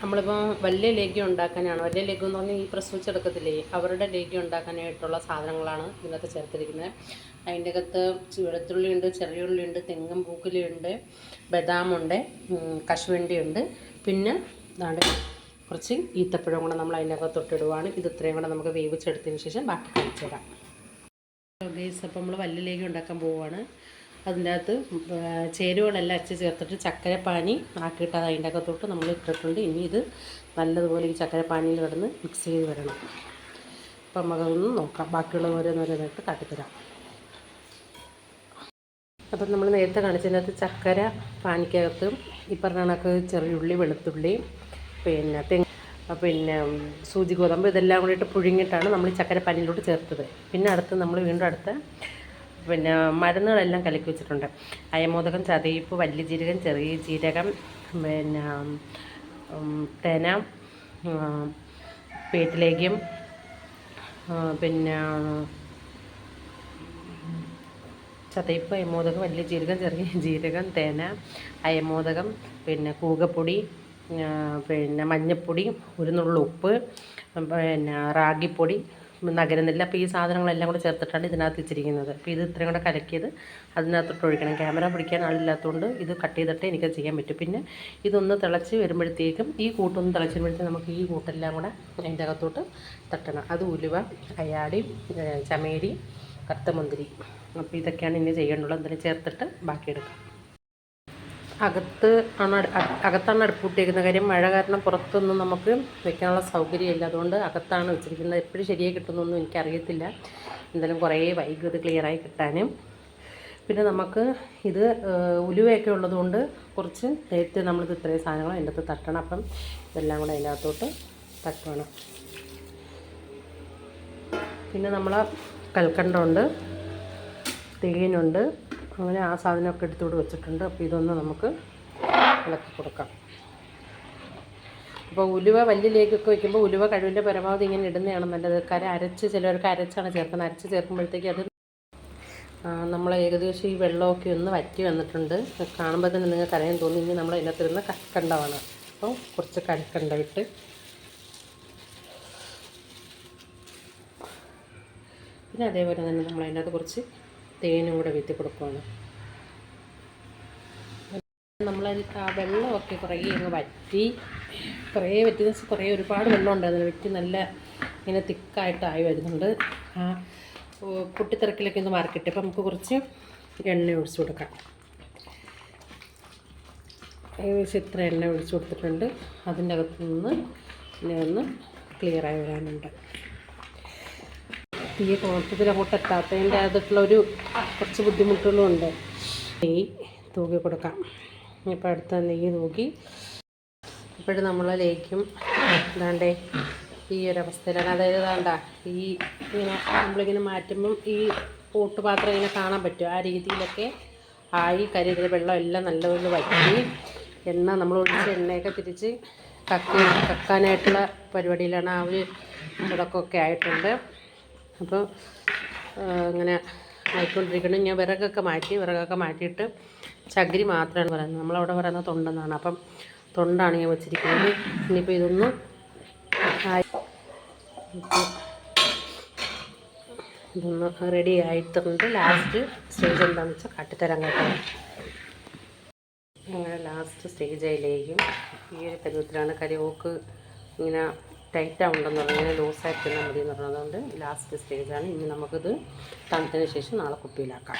നമ്മളിപ്പോൾ വലിയ ലേഖ്യം ഉണ്ടാക്കാനാണ്. വലിയ ലേഖ്യം എന്ന് പറഞ്ഞാൽ ഈ പ്രസവിച്ചെടുക്കത്തില്ലേ അവരുടെ ലേഖ്യം ഉണ്ടാക്കാനായിട്ടുള്ള സാധനങ്ങളാണ് ഇതിനകത്ത് ചേർത്തിരിക്കുന്നത്. അതിന്റെ അകത്ത് വെളുത്തുള്ളിയുണ്ട് ചെറിയുള്ളിയുണ്ട് തെങ്ങും പൂക്കുലിയുണ്ട് ബദാമുണ്ട് കശുവണ്ടി കശുവണ്ടിയുണ്ട്. പിന്നെ ഇതാണ്ട് കുറച്ച് ഈത്തപ്പഴം കൂടെ നമ്മൾ അതിന്റെ അകത്ത് തൊട്ടിടുവാണ്. ഇത് ഇത്രയും കൂടെ നമുക്ക് വേവിച്ചെടുത്തതിന് ശേഷം ബാക്കി കഴിച്ചു തരാം ഗേസ് അപ്പോൾ നമ്മൾ വലിയ വല്ലിലേക്ക് ഉണ്ടാക്കാൻ പോവുകയാണ്. അതിന്റെ അകത്ത് ചേരുവകളെല്ലാം അരച്ച് ചേർത്തിട്ട് ചക്കരപ്പാനി ആക്കിയിട്ട് അത് അതിന്റെ അകത്തോട്ട് നമ്മൾ ഇട്ടിട്ടുണ്ട്. ഇനി ഇത് നല്ലതുപോലെ ഈ ചക്കരപ്പാനിയിൽ കിടന്ന് മിക്സ് ചെയ്ത് വരണം. അപ്പം നമുക്കതൊന്ന് നോക്കാം. ബാക്കിയുള്ള ഓരോന്നോരോന്നായിട്ട് കാട്ടിത്തരാം. അപ്പം നമ്മൾ നേരത്തെ കാണിച്ചതിനകത്ത് ചക്കര പാനിക്കകത്ത് ഈ പറഞ്ഞ കണക്ക് ചെറിയുള്ളി വെളുത്തുള്ളി പിന്നെ തെങ്ങ് പിന്നെ സൂചി ഗോതമ്പ് ഇതെല്ലാം കൂടിയിട്ട് പുഴുങ്ങിയിട്ടാണ് നമ്മൾ ഈ ചക്കര പാനിയിലോട്ട് ചേർത്തത്. പിന്നെ അടുത്ത് നമ്മൾ വീണ്ടും അടുത്ത പിന്നെ മരുന്നുകളെല്ലാം കലക്കി വെച്ചിട്ടുണ്ട്. അയമോദകം ചതയിപ്പ് വലിയ ജീരകം ചെറിയ ജീരകം പിന്നെ തേന പേറ്റിലേക്കും പിന്നെ ചതയിപ്പ് അയമോദകം വലിയ ജീരകം ചെറിയ ജീരകം തേന അയമോദകം പിന്നെ കൂകപ്പൊടി പിന്നെ മഞ്ഞൾപ്പൊടി ഒരു നുള്ളു ഉപ്പ് പിന്നെ റാഗിപ്പൊടി നഗരനെല്ല് അപ്പോൾ ഈ സാധനങ്ങളെല്ലാം കൂടെ ചേർത്തിട്ടാണ് ഇതിനകത്ത് വെച്ചിരിക്കുന്നത്. അപ്പോൾ ഇത് ഇത്രയും കൂടെ കലക്കിയത് അതിനകത്തോട്ട് ഒഴിക്കണം. ക്യാമറ പിടിക്കാൻ ആളില്ലാത്തതുകൊണ്ട് ഇത് കട്ട് ചെയ്തിട്ട് എനിക്കത് ചെയ്യാൻ പറ്റും. പിന്നെ ഇതൊന്ന് തിളച്ച് വരുമ്പോഴത്തേക്കും ഈ കൂട്ടൊന്ന് തിളച്ച് വരുമ്പോഴത്തേക്കും നമുക്ക് ഈ കൂട്ടെല്ലാം കൂടെ അതിന്റെ അകത്തോട്ട് തട്ടണം. അത് ഉലുവ അയാടി ചമേരി കത്തമുന്തിരി അപ്പോൾ ഇതൊക്കെയാണ് ഇനി ചെയ്യേണ്ടുള്ളത് എന്തെങ്കിലും ചേർത്തിട്ട് ബാക്കി എടുക്കാം അകത്ത് ആണ് അകത്താണ് അടുപ്പ് കാര്യം മഴ കാരണം പുറത്തൊന്നും നമുക്ക് വെക്കാനുള്ള സൗകര്യമില്ല. അതുകൊണ്ട് അകത്താണ് വെച്ചിരിക്കുന്നത്. എപ്പോഴും ശരിയായി കിട്ടുന്നൊന്നും എനിക്കറിയത്തില്ല. എന്തായാലും കുറേ വൈകി ഇത് ക്ലിയറായി കിട്ടാനും. പിന്നെ നമുക്ക് ഇത് ഉലുവയൊക്കെ ഉള്ളതുകൊണ്ട് കുറച്ച് നേരത്തെ നമ്മളിത് ഇത്രയും സാധനങ്ങൾ അതിന്റെ അകത്ത് തട്ടണം. അപ്പം ഇതെല്ലാം കൂടെ അതിനകത്തോട്ട് തട്ടണം പിന്നെ നമ്മൾ കൽക്കണ്ടമുണ്ട് തേനുണ്ട് അങ്ങനെ ആ സാധനമൊക്കെ എടുത്തുകൂടെ വെച്ചിട്ടുണ്ട്. അപ്പോൾ ഇതൊന്ന് നമുക്ക് ഇളക്കി കൊടുക്കാം. അപ്പോൾ ഉലുവ വല്ലിലേക്കൊക്കെ വയ്ക്കുമ്പോൾ ഉലുവ കഴിവിന്റെ പരമാവധി ഇങ്ങനെ ഇടുന്നതാണ് നല്ലത്. കര അരച്ച് ചിലവർക്ക് അരച്ചാണ് ചേർക്കുന്നത്. അരച്ച് ചേർക്കുമ്പോഴത്തേക്ക് അത് നമ്മൾ ഏകദേശം ഈ വെള്ളമൊക്കെ ഒന്ന് വറ്റി വന്നിട്ടുണ്ട്. കാണുമ്പോൾ തന്നെ നിങ്ങൾക്ക് അറിയാൻ തോന്നി. ഇനി നമ്മൾ അതിനകത്തിരുന്ന് കക്കണ്ടമാണ് അപ്പോൾ കുറച്ച് കൽക്കണ്ട വിട്ട് പിന്നെ അതേപോലെ തന്നെ നമ്മൾ അതിനകത്ത് കുറച്ച് തേനും കൂടെ വീത്തി കൊടുക്കുകയാണ് നമ്മൾ ആ വെള്ളമൊക്കെ കുറേ അങ്ങ് വറ്റി. കുറേ വറ്റി ദിവസം കുറേ ഒരുപാട് വെള്ളം ഉണ്ടായിരുന്നു വറ്റി നല്ല ഇങ്ങനെ തിക്കായിട്ടായി വരുന്നുണ്ട്. ആ കുട്ടിത്തിറക്കിലൊക്കെ ഒന്ന് മാർക്കിട്ട് അപ്പം നമുക്ക് കുറച്ച് എണ്ണ ഒഴിച്ചു കൊടുക്കാം. ഏകദേശം ഇത്ര എണ്ണ ഒഴിച്ചു കൊടുത്തിട്ടുണ്ട്. അതിന്റെ അകത്തു നിന്ന് ഇനി ഒന്ന് ക്ലിയറായി വരാനുണ്ട്. തീയെ മൊത്തത്തിൽ അങ്ങോട്ട് എത്താത്തതിന്റെ അകത്തുള്ള ഒരു കുറച്ച് ബുദ്ധിമുട്ടുകളും ഉണ്ട് നെയ്യ് തൂക്കി കൊടുക്കാം. ഇപ്പം അടുത്ത നെയ്യ് തൂക്കി ഇപ്പോഴും നമ്മളിലേക്കും ഇതാണ്ടേ ഈ ഒരു അവസ്ഥയിലാണ് അതായത് ഇതാണ്ട ഈ ഇങ്ങനെ നമ്മളിങ്ങനെ മാറ്റുമ്പം ഈ പാത്രം ഇങ്ങനെ കാണാൻ പറ്റും. ആ രീതിയിലൊക്കെ ആയി കരിയിലെ വെള്ളം എല്ലാം നല്ലപോലെ വറ്റി എണ്ണ നമ്മൾ ഒഴിച്ച് എണ്ണയൊക്കെ തിരിച്ച് കക്കി കക്കാനായിട്ടുള്ള പരിപാടിയിലാണ് ആ ഒരു തുടക്കമൊക്കെ ആയിട്ടുണ്ട്. അപ്പോൾ ഇങ്ങനെ ആയിക്കൊണ്ടിരിക്കണം ഞാൻ വിറകൊക്കെ മാറ്റി വിറകൊക്കെ മാറ്റിയിട്ട് ചകിരി മാത്രമാണ് പറയുന്നത്. നമ്മളവിടെ പറയുന്നത് തൊണ്ടെന്നാണ്. അപ്പം തൊണ്ടാണ് ഞാൻ വെച്ചിരിക്കുന്നത്. ഇനിയിപ്പോൾ ഇതൊന്ന് ഇതൊന്ന് റെഡി ആയിട്ടുണ്ട്. ലാസ്റ്റ് സ്റ്റേജ് എന്താണെന്ന് വെച്ചാൽ കാട്ടിത്തരാൻ കേട്ടോ. അങ്ങനെ ലാസ്റ്റ് സ്റ്റേജിലേക്കും ഈ ഒരു പരുവത്തിലാണ് കരിവോക്ക് ഇങ്ങനെ ടൈറ്റ് ആവുണ്ടെന്ന് പറഞ്ഞാൽ ലൂസായിട്ട് മതി എന്ന് പറഞ്ഞതുകൊണ്ട് ലാസ്റ്റ് സ്റ്റേജാണ് ഇനി നമുക്കിത് തണുത്തതിന് ശേഷം നാളെ കുപ്പിയിലാക്കാം.